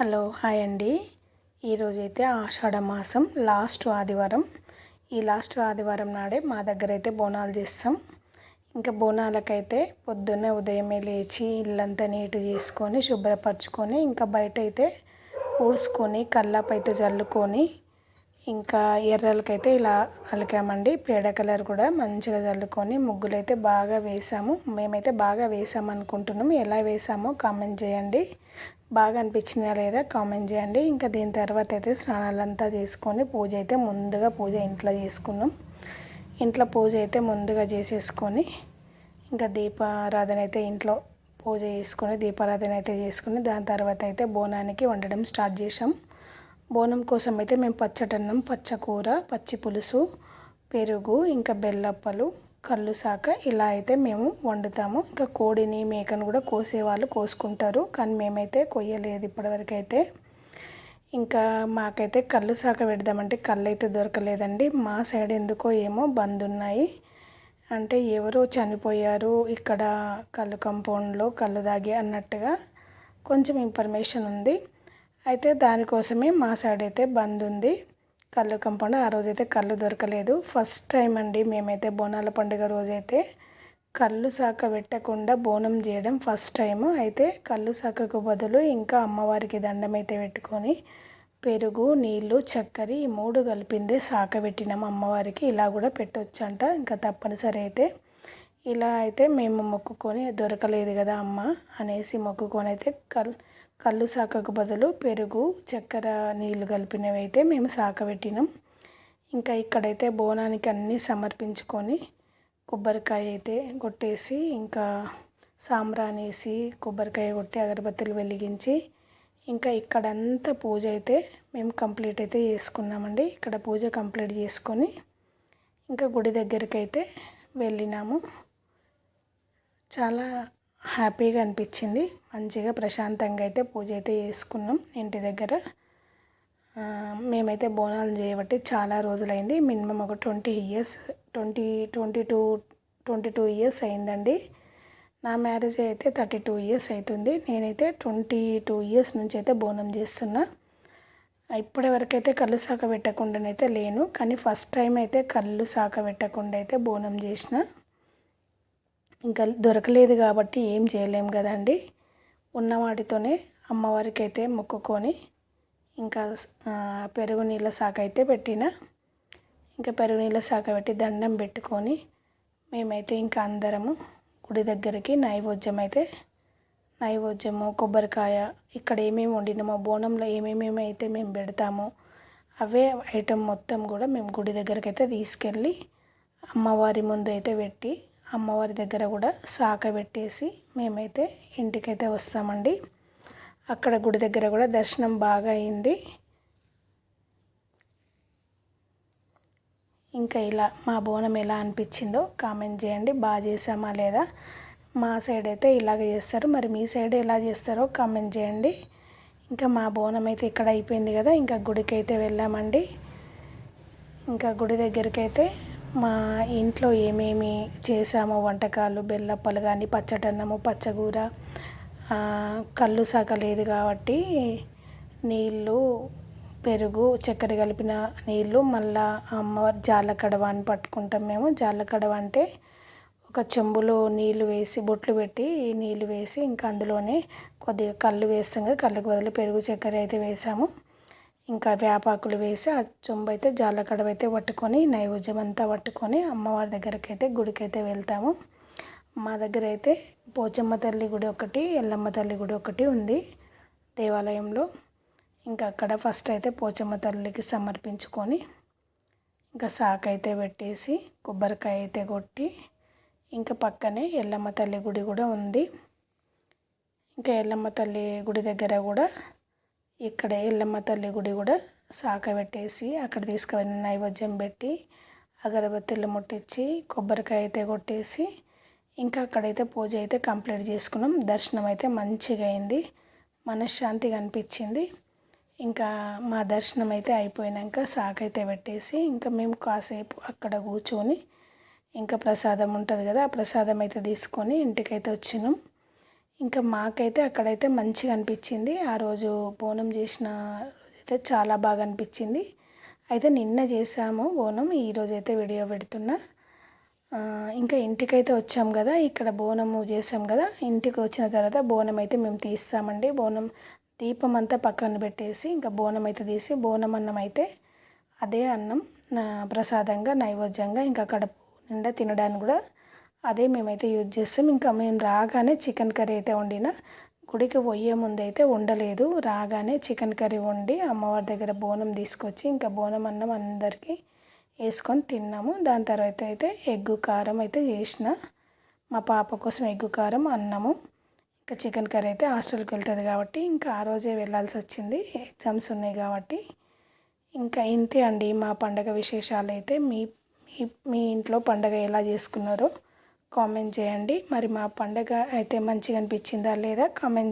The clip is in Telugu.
హలో హాయ్ అండి. ఈరోజైతే ఆషాఢ మాసం లాస్ట్ ఆదివారం. ఈ లాస్ట్ ఆదివారం నాడే మా దగ్గర అయితే బోనాలు చేస్తాం. ఇంకా బోనాలకైతే పొద్దున్నే ఉదయమే లేచి ఇల్లంతా నీటు చేసుకొని శుభ్రపరచుకొని ఇంకా బయట అయితే ఊడ్చుకొని కల్లాపు అయితే చల్లుకొని ఇంకా ఎర్రలకైతే ఇలా అలికామండి. పేడ కలర్ కూడా మంచిగా చల్లుకొని ముగ్గులు అయితే బాగా వేసాము. మేమైతే బాగా వేసామనుకుంటున్నాము ఎలా వేసామో కామెంట్ చేయండి. బాగా అనిపించినా లేదా కామెంట్ చేయండి. ఇంకా దీని తర్వాత అయితే స్నానాలంతా చేసుకొని పూజ అయితే ముందుగా పూజ ఇంట్లో చేసుకున్నాం. ఇంట్లో పూజ అయితే ముందుగా చేసేసుకొని ఇంకా దీపారాధన అయితే ఇంట్లో పూజ చేసుకొని దీపారాధన అయితే చేసుకుని దాని తర్వాత అయితే బోనానికి వండడం స్టార్ట్ చేసాం బోనం కోసం అయితే మేము పచ్చటన్నం పచ్చకూర పచ్చి పులుసు పెరుగు ఇంకా బెల్లప్పలు కళ్ళు సాక ఇలా అయితే మేము వండుతాము. ఇంకా కోడిని మేకను కూడా కోసేవాళ్ళు కోసుకుంటారు. కానీ మేమైతే కొయ్యలేదు ఇప్పటివరకు అయితే ఇంకా మాకైతే కళ్ళు సాక పెడదామంటే కళ్ళు అయితే దొరకలేదండి. మా సైడ్ ఎందుకో ఏమో బంద్ ఉన్నాయి అంటే ఎవరో చనిపోయారు ఇక్కడ కళ్ళు కంపౌండ్లో కళ్ళు దాగి అన్నట్టుగా కొంచెం ఇన్ఫర్మేషన్ ఉంది. అయితే దానికోసమే మా సైడ్ అయితే బంద్ ఉంది కళ్ళు కంపౌండ్. ఆ రోజైతే కళ్ళు దొరకలేదు. ఫస్ట్ టైం అండి మేమైతే బోనాల పండుగ రోజైతే కళ్ళు సాక పెట్టకుండా బోనం చేయడం ఫస్ట్ టైము. అయితే కళ్ళు సాకకు బదులు ఇంకా అమ్మవారికి దండం అయితే పెట్టుకొని పెరుగు నీళ్ళు చక్కెర ఈ మూడు కలిపిందే సాక పెట్టినాం అమ్మవారికి. ఇలా కూడా పెట్టొచ్చంట. ఇంకా తప్పనిసరి అయితే ఇలా అయితే మేము మొక్కుకొని దొరకలేదు కదా అమ్మ అనేసి మొక్కుకొని అయితే కల్ కళ్ళు సాకకు బదులు పెరుగు చక్కెర నీళ్ళు కలిపినవి అయితే మేము సాక పెట్టినాం ఇంకా ఇక్కడైతే బోనానికి అన్నీ సమర్పించుకొని కొబ్బరికాయ అయితే కొట్టేసి ఇంకా సాంబ్రానేసి కొబ్బరికాయ కొట్టి అగరబత్తులు వెలిగించి ఇంకా ఇక్కడంతా పూజ అయితే మేము కంప్లీట్ అయితే చేసుకున్నామండి. ఇక్కడ పూజ కంప్లీట్ చేసుకొని ఇంకా గుడి దగ్గరికి అయితే వెళ్ళినాము. చాలా హ్యాపీగా అనిపించింది. మంచిగా ప్రశాంతంగా అయితే పూజ అయితే చేసుకున్నాం ఇంటి దగ్గర. మేమైతే బోనాలు చేయబట్టి చాలా రోజులైంది. మినిమం ఒక twenty years twenty twenty two twenty two years అయిందండి. నా మ్యారేజ్ అయితే థర్టీ టూ ఇయర్స్ అవుతుంది నేనైతే ట్వంటీ టూ ఇయర్స్ నుంచి అయితే బోనం చేస్తున్నా. ఇప్పటి వరకు అయితే కళ్ళు సాక పెట్టకుండానైతే లేను. కానీ ఫస్ట్ టైం అయితే కళ్ళు సాక పెట్టకుండా అయితే బోనం చేసిన. ఇంకా దొరకలేదు కాబట్టి ఏం చేయలేం కదండి. ఉన్న వాటితోనే అమ్మవారికి అయితే మొక్కుకొని ఇంకా పెరుగు నీళ్ళ శాఖ అయితే పెట్టిన. ఇంకా పెరుగు నీళ్ళ శాఖ పెట్టి దండం పెట్టుకొని మేమైతే ఇంకా అందరము గుడి దగ్గరికి నైవేద్యం అయితే నైవేద్యము కొబ్బరికాయ ఇక్కడ ఏమేమి వండినామో బోనంలో ఏమేమి అయితే మేము పెడతామో అవే ఐటెం మొత్తం కూడా మేము గుడి దగ్గరికి అయితే తీసుకెళ్ళి అమ్మవారి ముందు అయితే పెట్టి అమ్మవారి దగ్గర కూడా సాక పెట్టేసి మేమైతే ఇంటికైతే వస్తామండి. అక్కడ గుడి దగ్గర కూడా దర్శనం బాగా అయింది. ఇంకా ఇలా మా బోనం ఎలా అనిపించిందో కామెంట్ చేయండి. బాగా చేసామా లేదా? మా సైడ్ అయితే ఇలాగ చేస్తారు. మరి మీ సైడ్ ఎలా చేస్తారో కామెంట్ చేయండి. ఇంకా మా బోనం అయితే ఇక్కడ అయిపోయింది కదా ఇంకా గుడికి అయితే వెళ్ళామండి. ఇంకా గుడి దగ్గరికి అయితే మా ఇంట్లో ఏమేమి చేసామో వంటకాలు బెల్లప్పలు కానీ పచ్చటన్నము పచ్చగూర కళ్ళు సాకలేదు కాబట్టి నీళ్ళు పెరుగు చక్కెర కలిపిన నీళ్ళు మళ్ళా అమ్మవారి జాలకడవ అని పట్టుకుంటాం మేము. జాలకడవ అంటే ఒక చెంబులో నీళ్ళు వేసి బొట్లు పెట్టి నీళ్ళు వేసి ఇంకా అందులోనే కొద్దిగా కళ్ళు వేస్తాం కదా కళ్ళకు బదులు పెరుగు చక్కెర అయితే వేసాము. ఇంకా వేపాకులు వేసి ఆ చొంబు అయితే జాలకడవ అయితే పట్టుకొని నైవేద్యం అంతా పట్టుకొని అమ్మవారి దగ్గరికి అయితే గుడికి అయితే వెళ్తాము. మా దగ్గర అయితే పోచమ్మ తల్లి గుడి ఒకటి ఎల్లమ్మ తల్లి గుడి ఒకటి ఉంది దేవాలయంలో. ఇంకా అక్కడ ఫస్ట్ అయితే పోచమ్మ తల్లికి సమర్పించుకొని ఇంకా సాక అయితే పెట్టేసి కొబ్బరికాయ అయితే కొట్టి ఇంకా పక్కనే ఎల్లమ్మ తల్లి గుడి కూడా ఉంది. ఇంకా ఎల్లమ్మ తల్లి గుడి దగ్గర కూడా ఇక్కడ ఎల్లమ్మ తల్లి గుడి కూడా సాక పెట్టేసి అక్కడ తీసుకువెళ్ళి నైవేద్యం పెట్టి అగరబత్తిలు ముట్టించి కొబ్బరికాయ అయితే కొట్టేసి ఇంకా అక్కడైతే పూజ అయితే కంప్లీట్ చేసుకున్నాం. దర్శనం అయితే మంచిగా అయింది. మనశ్శాంతిగా అనిపించింది. ఇంకా మా దర్శనం అయితే అయిపోయినాక సాకైతే అయితే పెట్టేసి ఇంకా మేము కాసేపు అక్కడ కూర్చొని ఇంకా ప్రసాదం ఉంటుంది కదా ఆ ప్రసాదం అయితే తీసుకొని ఇంటికైతే వచ్చినాం. ఇంకా మాకైతే అక్కడైతే మంచిగా అనిపించింది. ఆ రోజు బోనం చేసిన అయితే చాలా బాగా అనిపించింది. అయితే నిన్న చేసాము బోనం ఈరోజు అయితే వీడియో పెడుతున్నా. ఇంకా ఇంటికైతే వచ్చాం కదా ఇక్కడ బోనము చేసాం కదా ఇంటికి వచ్చిన తర్వాత బోనం అయితే మేము తీస్తామండి. బోనం దీపం అంతా పక్కన పెట్టేసి ఇంకా బోనం అయితే తీసి బోనం అన్నం అయితే అదే అన్నం ప్రసాదంగా నైవేద్యంగా ఇంకా అక్కడ నిండా తినడానికి కూడా అదే మేమైతే యూజ్ చేస్తాం. ఇంకా మేము రాగానే చికెన్ కర్రీ అయితే వండిన. గుడికి పోయే ముందు అయితే వండలేదు. రాగానే చికెన్ కర్రీ వండి అమ్మవారి దగ్గర బోనం తీసుకొచ్చి ఇంకా బోనం అన్నం అందరికీ వేసుకొని తిన్నాము. దాని తర్వాత అయితే ఎగ్గు కారం అయితే చేసిన. మా పాప కోసం ఎగ్గు కారం అన్నము. ఇంకా చికెన్ కర్రీ అయితే హాస్టల్కి వెళ్తుంది కాబట్టి ఇంకా ఆ రోజే వెళ్ళాల్సి వచ్చింది. ఎగ్జామ్స్ ఉన్నాయి కాబట్టి. ఇంకా ఇంతే అండి మా పండగ విశేషాలు అయితే. మీ మీ మీ ఇంట్లో పండగ ఎలా చేసుకున్నారో. కామెంట్ చేయండి. మరి మా పండగ అయితే మంచిగా అనిపించిందా లేదా? కామెంట్